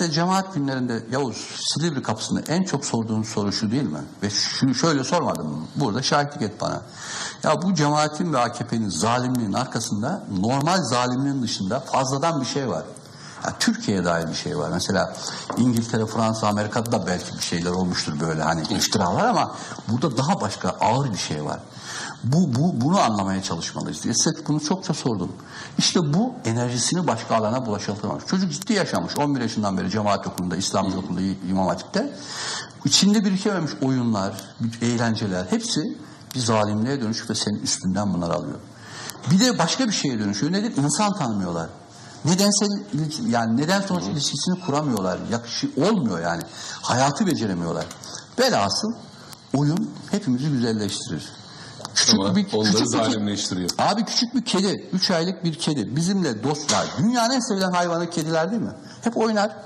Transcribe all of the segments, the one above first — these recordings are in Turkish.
Size cemaat günlerinde Yavuz Silivri kapısında en çok sorduğun soru şu değil mi? Ve şunu şöyle sormadım. Burada şahitlik et bana. Ya bu cemaatin ve AKP'nin zalimliğin arkasında normal zalimliğin dışında fazladan bir şey var. Ya Türkiye'ye dair bir şey var. Mesela İngiltere, Fransa, Amerika'da da belki bir şeyler olmuştur böyle hani iftiralar ama burada daha başka ağır bir şey var. Bu, bu bunu anlamaya çalışmalıyız diye size bunu çokça sordum. İşte bu enerjisini başka alana bulaşıltamamış. Çocuk ciddi yaşamış. 11 yaşından beri cemaat okulunda, İslamcı okulunda, İmam Hatip'te. İçinde birikememiş oyunlar, eğlenceler hepsi bir zalimliğe dönüş ve senin üstünden bunları alıyor. Bir de başka bir şeye dönüşüyor. Nedir? İnsan tanımıyorlar. Nedensel ilişki- yani neden sonuç ilişkisini kuramıyorlar. Yakışı olmuyor yani. Hayatı beceremiyorlar. Velhasıl oyun hepimizi güzelleştirir. Küçük Ama bir onları küçük bir zalimleştiriyor. Abi küçük bir kedi, 3 aylık bir kedi bizimle dostlar. Dünyanın en sevilen hayvanı kediler değil mi? Hep oynar.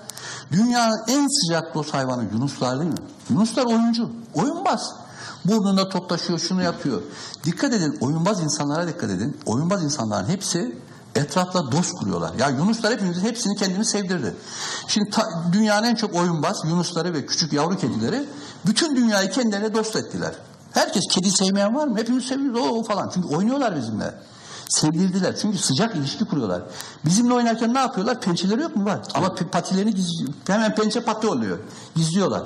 Dünyanın en sıcak dost hayvanı yunuslar değil mi? Yunuslar oyuncu, oyunbaz. Burnunda toplaşıyor, şunu yapıyor. Dikkat edin, oyunbaz insanlara dikkat edin. Oyunbaz insanların hepsi etrafla dost kuruyorlar. Ya Yunuslar hepimiz hepsini kendini sevdirdi. Şimdi ta- dünyanın en çok oyunbaz Yunusları ve küçük yavru kedileri bütün dünyayı kendilerine dost ettiler. Herkes kedi sevmeyen var mı? Hepimiz seviyoruz o, o falan. Çünkü oynuyorlar bizimle. Sevdirdiler. Çünkü sıcak ilişki kuruyorlar. Bizimle oynarken ne yapıyorlar? Pençeleri yok mu? Var. Ama patilerini gizliyor. Hemen pençe pati oluyor. Gizliyorlar.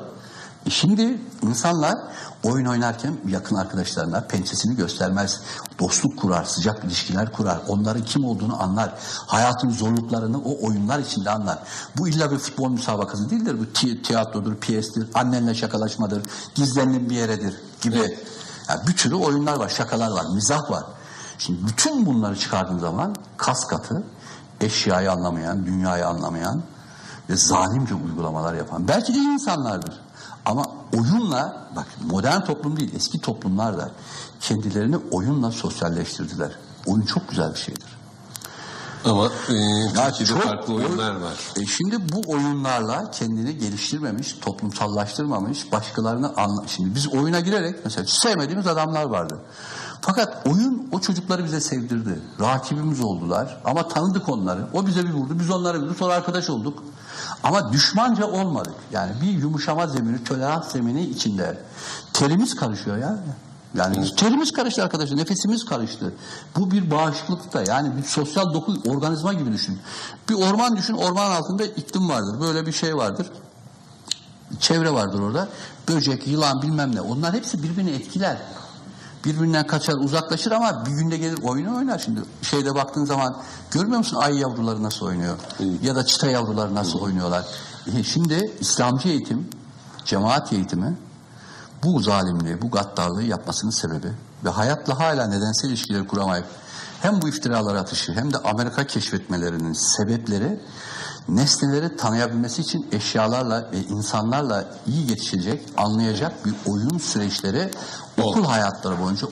Şimdi insanlar oyun oynarken yakın arkadaşlarına pençesini göstermez. Dostluk kurar, sıcak ilişkiler kurar. Onların kim olduğunu anlar. Hayatın zorluklarını o oyunlar içinde anlar. Bu illa bir futbol müsabakası değildir. Bu ti- tiyatrodur, piyestir, annenle şakalaşmadır, gizlenilen bir yeredir gibi. Yani bir sürü oyunlar var, şakalar var, mizah var. Şimdi bütün bunları çıkardığın zaman kas katı, eşyayı anlamayan, dünyayı anlamayan ve zalimce uygulamalar yapan. Belki de iyi insanlardır. Ama oyunla, bak modern toplum değil, eski toplumlar da kendilerini oyunla sosyalleştirdiler. Oyun çok güzel bir şeydir. Ama e, çok farklı oyunlar oy- var. E şimdi bu oyunlarla kendini geliştirmemiş, toplumsallaştırmamış, başkalarını anla... Şimdi biz oyuna girerek mesela sevmediğimiz adamlar vardı. Fakat oyun o çocukları bize sevdirdi. Rakibimiz oldular ama tanıdık onları. O bize bir vurdu, biz onlara bir vurdu, sonra arkadaş olduk. Ama düşmanca olmadık. Yani bir yumuşama zemini, tolerans zemini içinde. Terimiz karışıyor ya. Yani terimiz karıştı arkadaşlar, nefesimiz karıştı. Bu bir bağışıklıkta yani bir sosyal doku organizma gibi düşün. Bir orman düşün, orman altında iklim vardır. Böyle bir şey vardır. Çevre vardır orada. Böcek, yılan bilmem ne. Onlar hepsi birbirini etkiler. Birbirinden kaçar, uzaklaşır ama bir günde gelir oyunu oynar. Şimdi şeyde baktığın zaman görmüyor musun ay yavruları nasıl oynuyor? Ya da çita yavruları nasıl oynuyorlar? E, Şimdi İslamcı eğitim, cemaat eğitimi bu zalimliği, bu gaddarlığı yapmasının sebebi ve hayatla hala nedensel ilişkileri kuramayıp hem bu iftiraları atışı hem de Amerika keşfetmelerinin sebepleri nesneleri tanıyabilmesi için eşyalarla ve insanlarla iyi yetişecek, anlayacak bir oyun süreçleri okul hayatları boyunca